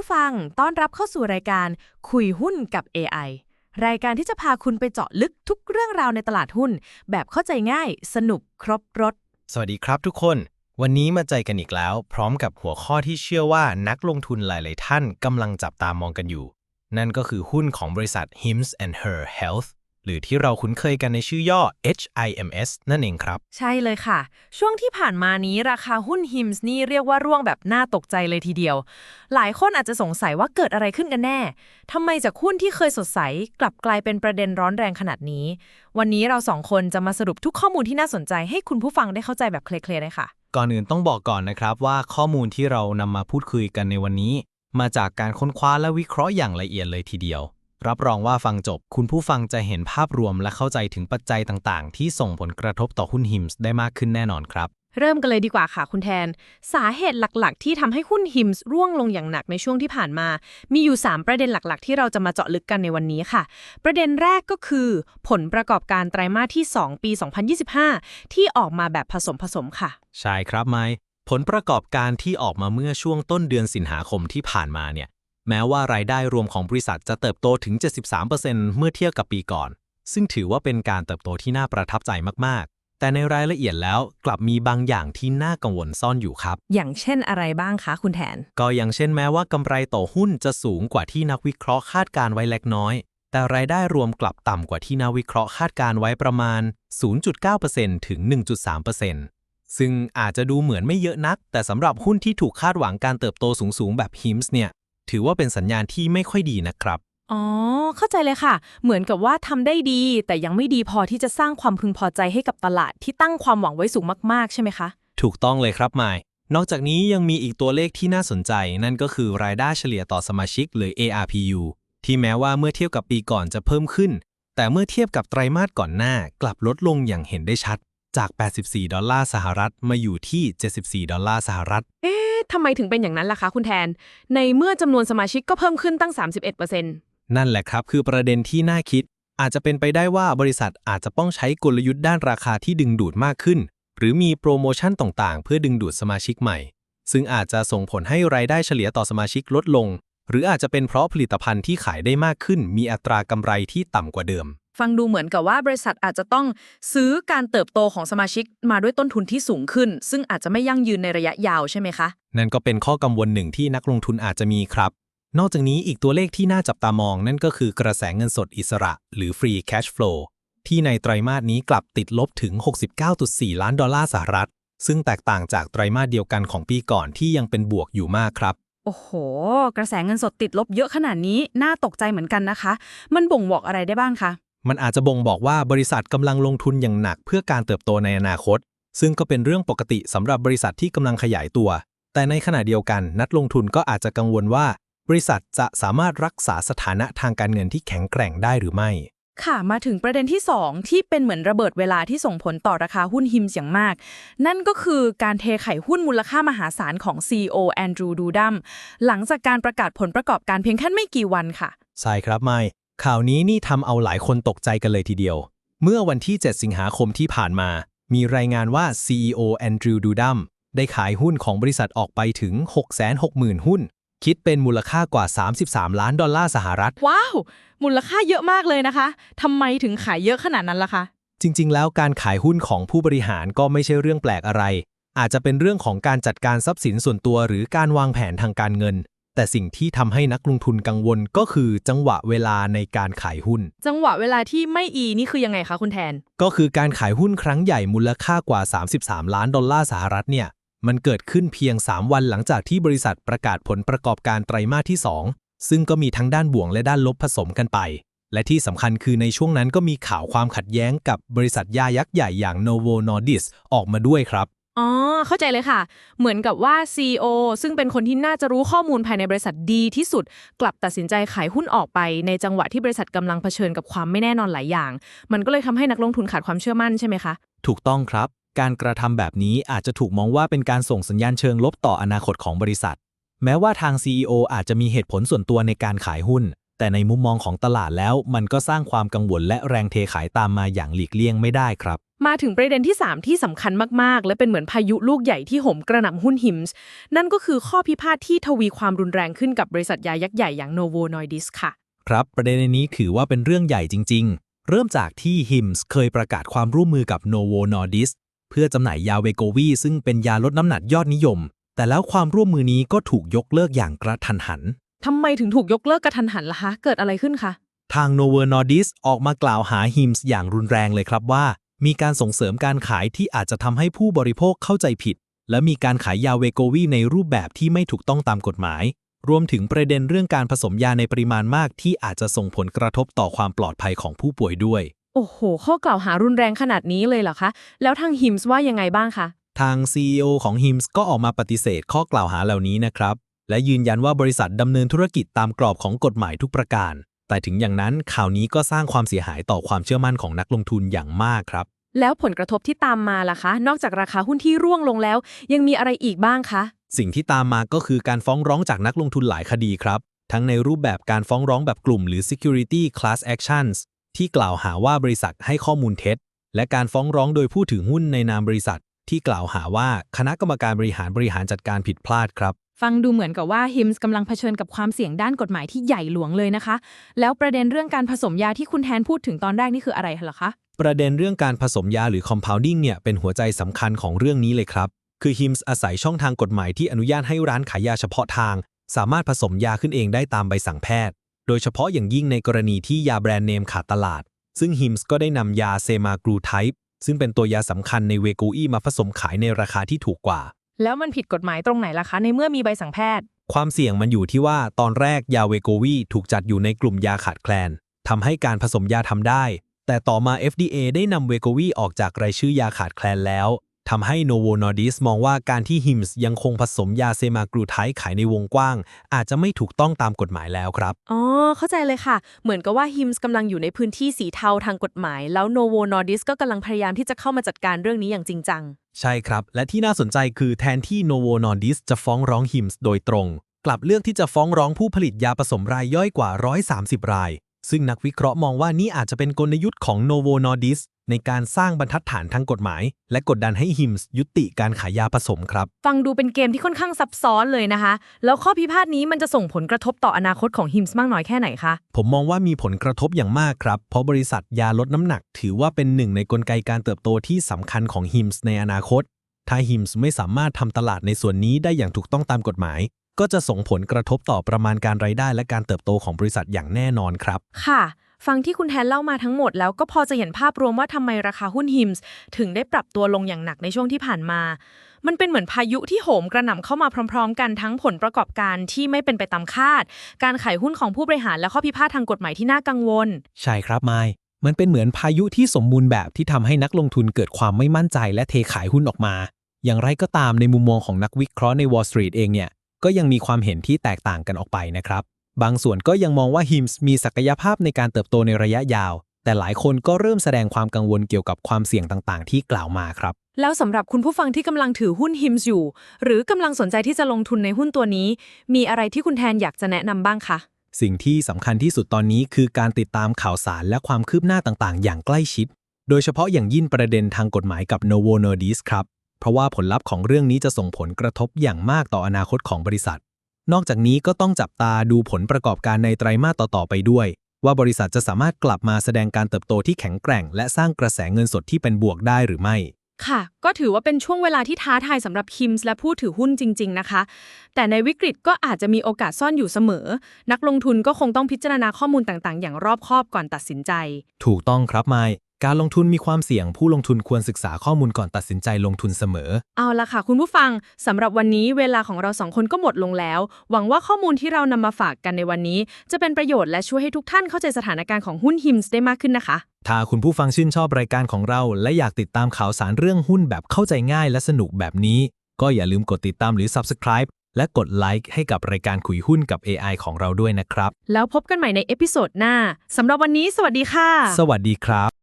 ผู้ฟังต้อนรับเข้าสู่รายการคุยหุ้นกับ AI รายการที่จะพาคุณไปเจาะลึกทุกเรื่องราวในตลาดหุ้น แบบเข้าใจง่าย สนุกครบรถ สวัสดีครับทุกคน วันนี้มาใจอกันอีกแล้ว พร้อมกับหัวข้อที่เชื่อว่านักลงทุนหลาย ๆ ท่านกำลังจับตามองกันอยู่ นั่นก็คือหุ้นของบริษัท Hims and Her Health รือที่เราคุ้นเคยกันในชื่อย่อ HIMS นั่นเองครับ ใช่เลยค่ะ ช่วงที่ผ่านมานี้ราคาหุ้นฮิมส์นี่เรียกว่าร่วงแบบน่าตกใจเลยทีเดียว หลายคนอาจจะสงสัยว่าเกิดอะไรขึ้นกันแน่ทำไมจากหุ้นที่เคยสดใส กลับกลายเป็นประเด็นร้อนแรงขนาดนี้ วันนี้เราสองคนจะมาสรุปทุกข้อมูลที่น่าสนใจให้คุณผู้ฟังได้เข้าใจแบบเคลียร์ๆเลยค่ะ ก่อนอื่นต้องบอกก่อนนะครับว่าข้อมูลที่เรานำมาพูดคุยกันในวันนี้ มาจากการค้นคว้าและวิเคราะห์อย่างละเอียดเลยทีเดียว รับรองว่าฟังจบ คุณผู้ฟังจะเห็นภาพรวมและเข้าใจถึงปัจจัยต่างๆ ที่ส่งผลกระทบต่อหุ้นฮิมส์ได้มากขึ้นแน่นอนครับ เริ่มกันเลยดีกว่าค่ะคุณแทน สาเหตุหลักๆ ที่ทำให้หุ้นฮิมส์ร่วงลงอย่างหนักในช่วงที่ผ่านมา มีอยู่ 3 ประเด็นหลักๆ ที่เราจะมาเจาะลึกกันในวันนี้ค่ะ ประเด็นแรกก็คือ ผลประกอบการไตรมาสที่ 2 ปี 2025 ที่ออกมาแบบผสมผสมค่ะ ใช่ครับไมค์ผลประกอบการที่ออกมาเมื่อช่วงต้นเดือนสิงหาคมที่ผ่านมาเนี่ย แม้ว่ารายได้รวมของบริษัทจะเติบโตถึง 73%เมื่อเทียบกับปีก่อน ซึ่งถือว่าเป็นการเติบโตที่น่าประทับใจมากๆ แต่ในรายละเอียดแล้วกลับมีบางอย่างที่น่ากังวลซ่อนอยู่ครับ อย่างเช่นอะไรบ้างคะคุณแทน ก็อย่างเช่นแม้ว่ากำไรต่อหุ้นจะสูงกว่าที่นักวิเคราะห์คาดการไว้เล็กน้อย แต่รายได้รวมกลับต่ำกว่าที่นักวิเคราะห์คาดการไว้ประมาณ 0.9%ถึง 1.3%ซึ่งอาจจะดูเหมือนไม่เยอะนัก แต่สำหรับหุ้นที่ถูกคาดหวังการเติบโตสูง ๆ แบบ HIMS เนี่ย ถือว่าเป็นสัญญาณที่ไม่ค่อยดีนะครับ อ๋อ เข้าใจเลยค่ะ เหมือนกับว่าทำได้ดี แต่ยังไม่ดีพอที่จะสร้างความพึงพอใจให้กับตลาดที่ตั้งความหวังไว้สูงมากๆ ใช่ไหมคะ ถูกต้องเลยครับมายนอกจากนี้ยังมีอีกตัวเลขที่น่าสนใจ นั่นก็คือรายได้เฉลี่ยต่อสมาชิกหรือ ARPU ที่แม้ว่าเมื่อเทียบกับปีก่อนจะเพิ่มขึ้น แต่เมื่อเทียบกับไตรมาสก่อนหน้ากลับลดลงอย่างเห็นได้ชัด จาก 84 ดอลลาร์สหรัฐมาอยู่ที่ 74 ดอลลาร์สหรัฐ เอ๊ะทำไมถึงเป็นอย่างนั้นล่ะคะคุณแทน ในเมื่อจำนวนสมาชิกก็เพิ่มขึ้นตั้ง 31%นั่นแหละครับ คือประเด็นที่น่าคิด อาจจะเป็นไปได้ว่าบริษัทอาจจะต้องใช้กลยุทธ์ด้านราคาที่ดึงดูดมากขึ้น หรือมีโปรโมชั่นต่างๆ เพื่อดึงดูดสมาชิกใหม่ ซึ่งอาจจะส่งผลให้รายได้เฉลี่ยต่อสมาชิกลดลง หรืออาจจะเป็นเพราะผลิตภัณฑ์ที่ขายได้มากขึ้น มีอัตรากำไรที่ต่ำกว่าเดิม ฟังดูเหมือนกับว่าบริษัทอาจจะต้องซื้อการเติบโตของสมาชิกมาด้วยต้นทุนที่สูงขึ้น ซึ่งอาจจะไม่ยั่งยืนในระยะยาวใช่ไหมคะ นั่นก็เป็นข้อกังวลหนึ่งที่นักลงทุนอาจจะมีครับ นอกจากนี้อีกตัวเลขที่น่าจับตามอง นั่นก็คือกระแสเงินสดอิสระ หรือ free cash flow ที่ในไตรมาสนี้กลับติดลบถึง 69.4 ล้านดอลลาร์สหรัฐ ซึ่งแตกต่างจากไตรมาสเดียวกันของปีก่อนที่ยังเป็นบวกอยู่มากครับโอ้โห กระแสเงินสดติดลบเยอะขนาดนี้ น่าตกใจเหมือนกันนะคะ มันบ่งบอกอะไรได้บ้างคะ มันอาจจะบ่งบอกว่าบริษัทกำลังลงทุนอย่างหนักเพื่อการเติบโตในอนาคต ซึ่งก็เป็นเรื่องปกติสำหรับบริษัทที่กำลังขยายตัว แต่ในขณะเดียวกันนักลงทุนก็อาจจะกังวลว่า บริษัทจะสามารถรักษาสถานะทางการเงินที่แข็งแกร่งได้หรือไม่ ค่ะมาถึงประเด็นที่ 2 ที่เป็นเหมือนระเบิดเวลาที่ส่งผลต่อราคาหุ้นฮิมส์อย่างมาก นั่นก็คือการเทไข่หุ้นมูลค่ามหาศาลของ CEO แอนดรูดูดัมหลังจากการประกาศผลประกอบการเพียงแค่ไม่กี่วันค่ะ ใช่ครับไม่ ข่าวนี้นี่ทำเอาหลายคนตกใจกันเลยทีเดียว เมื่อวันที่ 7 สิงหาคมที่ผ่านมา มีรายงานว่า CEO แอนดรูดูดัมได้ขายหุ้นของบริษัทออกไปถึง 660,000 หุ้น คิดเป็นมูลค่ากว่า 33 ล้านดอลลาร์สหรัฐ ว้าว มูลค่าเยอะมากเลยนะคะ ทำไมถึงขายเยอะขนาดนั้นล่ะคะ จริง ๆ แล้วการขายหุ้นของผู้บริหารก็ไม่ใช่เรื่องแปลกอะไร อาจจะเป็นเรื่องของการจัดการทรัพย์สินส่วนตัวหรือการวางแผนทางการเงิน แต่สิ่งที่ทำให้นักลงทุนกังวลก็คือจังหวะเวลาในการขายหุ้น จังหวะเวลาที่ไม่อีนี่คือยังไงคะคุณแทน ก็คือการขายหุ้นครั้งใหญ่มูลค่ากว่า 33 ล้านดอลลาร์สหรัฐเนี่ย มันเกิดขึ้นเพียง 3 วันหลังจากที่บริษัทประกาศผลประกอบการไตรมาสที่ 2 ซึ่งก็มีทั้งด้านบวกและด้านลบผสมกันไป และที่สำคัญคือในช่วงนั้นก็มีข่าวความขัดแย้งกับบริษัทยายักษ์ใหญ่อย่าง Novo Nordisk ออกมาด้วยครับ อ๋อ เข้าใจเลยค่ะ เหมือนกับว่า CEO ซึ่งเป็นคนที่น่าจะรู้ข้อมูลภายในบริษัทดีที่สุด กลับตัดสินใจขายหุ้นออกไป ในจังหวะที่บริษัทกำลังเผชิญกับความไม่แน่นอนหลายอย่าง มันก็เลยทำให้นักลงทุนขาดความเชื่อมั่นใช่ไหมคะ ถูกต้องครับ การกระทำแบบนี้อาจจะถูกมองว่าเป็นการส่งสัญญาณเชิงลบต่ออนาคตของบริษัท แม้ว่าทาง CEO อาจจะมีเหตุผลส่วนตัวในการขายหุ้น แต่ในมุมมองของตลาดแล้วมันก็สร้างความกังวลและแรงเทขายตามมาอย่างหลีกเลี่ยงไม่ได้ครับ มาถึงประเด็นที่ 3 ที่สำคัญมาก ๆ และเป็นเหมือนพายุลูกใหญ่ที่โหมกระหน่ำหุ้นฮิมส์นั่นก็คือข้อพิพาทที่ทวีความรุนแรงขึ้นกับบริษัทยายักษ์ใหญ่อย่าง Novo Nordisk ค่ะ ครับ ประเด็นนี้ถือว่าเป็นเรื่องใหญ่จริง ๆ เริ่มจากที่ HIMS เคยประกาศความร่วมมือกับ Novo Nordisk เพื่อจำหน่ายยาเวโกวีซึ่งเป็นยาลดน้ำหนักยอดนิยม แต่แล้วความร่วมมือนี้ก็ถูกยกเลิกอย่างกระทันหัน ทำไมถึงถูกยกเลิกกระทันหันล่ะคะ เกิดอะไรขึ้นคะ ทาง Novo Nordisk ออกมากล่าวหา HIMS อย่างรุนแรงเลยครับว่า มีการส่งเสริมการขายที่อาจจะทำให้ผู้บริโภคเข้าใจผิด และมีการขายยาเวโกวีในรูปแบบที่ไม่ถูกต้องตามกฎหมาย รวมถึงประเด็นเรื่องการผสมยาในปริมาณมากที่อาจจะส่งผลกระทบต่อความปลอดภัยของผู้ป่วยด้วย โอ้โห ข้อกล่าวหารุนแรงขนาดนี้เลยเหรอคะ แล้วทางฮิมส์ว่ายังไงบ้างคะ ทาง CEO ของ HIMS ก็ออกมาปฏิเสธข้อกล่าวหาเหล่านี้นะครับ และยืนยันว่าบริษัทดำเนินธุรกิจตามกรอบของกฎหมายทุกประการ แต่ถึงอย่างนั้นข่าวนี้ก็สร้างความเสียหายต่อความเชื่อมั่นของนักลงทุนอย่างมากครับ แล้วผลกระทบที่ตามมาล่ะคะ นอกจากราคาหุ้นที่ร่วงลงแล้ว ยังมีอะไรอีกบ้างคะ สิ่งที่ตามมาก็คือการฟ้องร้องจากนักลงทุนหลายคดีครับ ทั้งในรูปแบบการฟ้องร้องแบบกลุ่มหรือ security class actions ที่กล่าวหาว่าบริษัทให้ข้อมูลเท็จ และการฟ้องร้องโดยผู้ถือหุ้นในนามบริษัท ที่กล่าวหาว่าคณะกรรมการบริหารบริหารจัดการผิดพลาดครับ ฟังดูเหมือนกับว่าฮิมส์กำลังเผชิญกับความเสี่ยงด้านกฎหมายที่ใหญ่หลวงเลยนะคะ แล้วประเด็นเรื่องการผสมยาที่คุณแทนพูดถึงตอนแรกนี่คืออะไรเหรอคะ ประเด็นเรื่องการผสมยาหรือ compounding เนี่ยเป็นหัวใจสำคัญของเรื่องนี้เลยครับ คือ HIMS อาศัยช่องทางกฎหมายที่อนุญาตให้ร้านขายยาเฉพาะทาง สามารถผสมยาขึ้นเองได้ตามใบสั่งแพทย์ โดยเฉพาะอย่างยิ่งในกรณีที่ยาแบรนด์เนมขาดตลาด ซึ่ง HIMS ก็ได้นำยาเซมากรูไทป์ซึ่งเป็นตัวยาสำคัญในเวกูอีมาผสมขายในราคาที่ถูกกว่า แล้วมันผิดกฎหมายตรงไหนล่ะคะ ในเมื่อมีใบสั่งแพทย์ ความเสี่ยงมันอยู่ที่ว่าตอนแรกยาเวโกวีถูกจัดอยู่ในกลุ่มยาขาดแคลนทำให้การผสมยาทำได้ แต่ต่อมา FDA ได้นำเวโกวีออกจากรายชื่อยาขาดแคลนแล้วทำให้ Novo Nordisk มองว่าการที่ HIMS ยังคงผสมยาเซมากรูไทป์ขายในวงกว้าง อาจจะไม่ถูกต้องตามกฎหมายแล้วครับ อ๋อ เข้าใจเลยค่ะ เหมือนกับว่าฮิมส์กำลังอยู่ในพื้นที่สีเทาทางกฎหมาย แล้ว Novo Nordisk ก็กำลังพยายามที่จะเข้ามาจัดการเรื่องนี้อย่างจริงจัง ใช่ครับ และที่น่าสนใจคือแทนที่ Novo Nordisk จะฟ้องร้องฮิมส์โดยตรง กลับเลือกที่จะฟ้องร้องผู้ผลิตยาผสมรายย่อยกว่า 130 ราย ซึ่งนักวิเคราะห์มองว่านี่อาจจะเป็นกลยุทธ์ของ Novo Nordisk ในการสร้างบรรทัดฐานทางกฎหมาย และกดดันให้ HIMS ยุติการขายยาผสมครับ ฟังดูเป็นเกมที่ค่อนข้างซับซ้อนเลยนะคะ แล้วข้อพิพาทนี้มันจะส่งผลกระทบต่ออนาคตของฮิมส์มากน้อยแค่ไหนคะ ผมมองว่ามีผลกระทบอย่างมากครับ เพราะบริษัทยาลดน้ำหนัก ถือว่าเป็นหนึ่งในกลไกการเติบโตที่สำคัญของ HIMS ในอนาคต ถ้า HIMS ไม่สามารถทำตลาดในส่วนนี้ได้อย่างถูกต้องตามกฎหมาย ก็จะส่งผลกระทบต่อประมาณการรายได้ และการเติบโตของบริษัทอย่างแน่นอนครับ ค่ะ ฟังที่คุณแทนเล่ามาทั้งหมดแล้วก็พอจะเห็นภาพรวมว่าทำไมราคาหุ้นฮิมส์ถึงได้ปรับตัวลงอย่างหนักในช่วงที่ผ่านมา มันเป็นเหมือนพายุที่โหมกระหน่ำเข้ามาพร้อม ๆ กันทั้งผลประกอบการที่ไม่เป็นไปตามคาด การขายหุ้นของผู้บริหารและข้อพิพาททางกฎหมายที่น่ากังวล ใช่ครับไมค์มันเป็นเหมือนพายุที่สมบูรณ์แบบที่ทำให้นักลงทุนเกิดความไม่มั่นใจและเทขายหุ้นออกมา อย่างไรก็ตามในมุมมองของนักวิเคราะห์ใน Wall Street เองเนี่ย ก็ยังมีความเห็นที่แตกต่างกันออกไปนะครับ บางส่วนก็ยังมองว่า HIMS มีศักยภาพในการเติบโตในระยะยาว แต่หลายคนก็เริ่มแสดงความกังวลเกี่ยวกับความเสี่ยงต่างๆ ที่กล่าวมาครับ แล้วสำหรับคุณผู้ฟังที่กำลังถือหุ้นฮิมส์อยู่ หรือกำลังสนใจที่จะลงทุนในหุ้นตัวนี้ มีอะไรที่คุณแทนอยากจะแนะนำบ้างคะสิ่งที่สำคัญที่สุดตอนนี้คือการติดตามข่าวสารและความคืบหน้าต่างๆ อย่างใกล้ชิด โดยเฉพาะอย่างยิ่งประเด็นทางกฎหมายกับ Novo Nordisk ครับ เพราะว่าผลลัพธ์ของเรื่องนี้จะส่งผลกระทบอย่างมากต่ออนาคตของบริษัท นอกจากนี้ก็ต้องจับตาดูผลประกอบการในไตรมาสต่อ ๆ ไปด้วย ว่าบริษัทจะสามารถกลับมาแสดงการเติบโตที่แข็งแกร่ง และสร้างกระแสเงินสดที่เป็นบวกได้หรือไม่ ค่ะ ก็ถือว่าเป็นช่วงเวลาที่ท้าทายสำหรับคิมส์และผู้ถือหุ้นจริง ๆ นะคะ แต่ในวิกฤตก็อาจจะมีโอกาสซ่อนอยู่เสมอ นักลงทุนก็คงต้องพิจารณาข้อมูลต่างๆ อย่างรอบคอบก่อนตัดสินใจ ถูกต้องครับไมค์ การลงทุนมีความเสี่ยงผู้ลงทุนควรศึกษาข้อมูลก่อนตัดสินใจลงทุนเสมอ เอาละค่ะ คุณผู้ฟังสำหรับวันนี้เวลาของเราสองคนก็หมดลงแล้ว หวังว่าข้อมูลที่เรานำมาฝากกันในวันนี้ จะเป็นประโยชน์และช่วยให้ทุกท่านเข้าใจสถานการณ์ของหุ้นฮิมส์ได้มากขึ้นนะคะ ถ้าคุณผู้ฟังชื่นชอบรายการของเรา และอยากติดตามข่าวสารเรื่องหุ้นแบบเข้าใจง่ายและสนุกแบบนี้ ก็อย่าลืมกดติดตามหรือ Subscribe และกดไลค์ให้กับรายการคุยหุ้นกับ AI ของเราด้วยนะครับ แล้วพบกันใหม่ในเอพิโซดหน้าสำหรับวันนี้ สวัสดีค่ะ สวัสดีครับ